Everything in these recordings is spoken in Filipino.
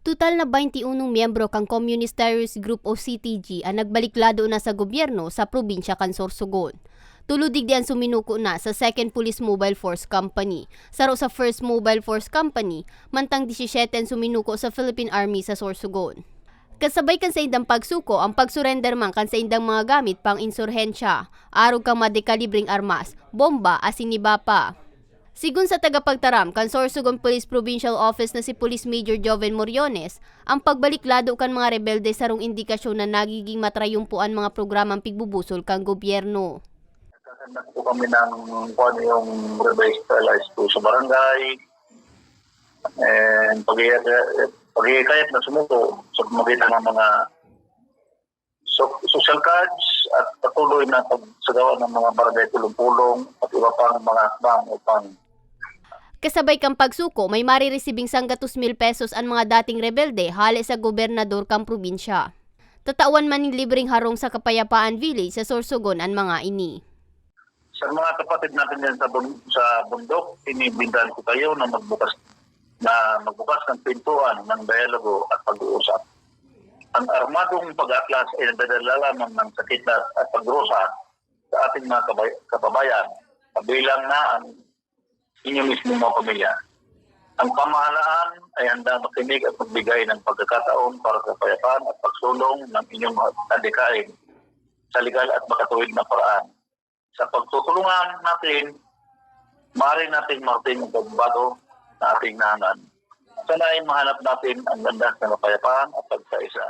Total na 21 miyembro kang Communist Terrorist Group o CTG ang nagbaliklado na sa gobyerno sa probinsya kan Sorsogon. Tuludig diyan suminuko na sa 2nd Police Mobile Force Company. Saro sa 1st Mobile Force Company, mantang 17 ang suminuko sa Philippine Army sa Sorsogon. Kasabay kan sa indang pagsuko ang pagsurrender man kan sa indang mga gamit pang insurhensya, arog kang madekalibring armas, bomba asin iba pa. Sigun sa tagapagtaram kan Sorsogon Police Provincial Office na si Police Major Joven Moriones, ang pagbaliklado kan mga rebelde sarong indikasyon na nagiging matrayumpuan mga programang pigbubusol kan gobyerno. Nagkakandak po kami ng kung ano yung revitalize po sa barangay. And pag-iikayat na sumuko sa pamagitan ng mga so- social cards at patuloy na pagsagawa ng mga barangay tulong-pulong at iba pang mga hakbang upang Kasabay kang pagsuko, may mariresibing sanggatus mil pesos ang mga dating rebelde hali sa gobernador kang probinsya. Tatawan man ng libreng harong sa Kapayapaan Village sa Sorsogon ang mga ini. sa mga kapatid natin yan sa, bun- sa bundok, inibindahan ko kayo na magbukas na magbukas ng pintuan ng dialogo at pag-uusap. Ang armadong pag-atlas ay nadadala lamang ng sakit at pagrusa sa ating mga kababayan, kabilang na ang inyong mismo mga pamilya. Ang pamahalaan ay handa makinig at magbigay ng pagkakataon para sa kapayapaan at pagsulong ng inyong adikain sa legal at makatuwid na paraan sa pagtutulungan natin, maaari natin marating ang pagbabago na ating nahangan. Sana ay mahanap natin ang ganda ng kapayapaan at pagkaisa.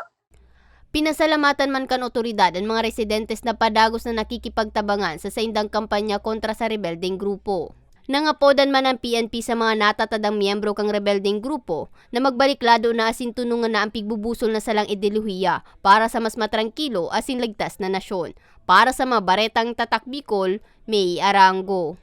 Pinasalamatan man kan otoridad ang mga residentes na padagos na nakikipagtabangan sa saindang kampanya kontra sa rebeldeng grupo. Nangapodan man ang PNP sa mga natatadang miyembro kang rebeldeng grupo na magbaliklado na asin tunungan na ang pigbubusol na salang ideolohiya para sa mas matrangkilo asin ligtas na nasyon. Para sa mga baretang tatak Bicol, May Arango.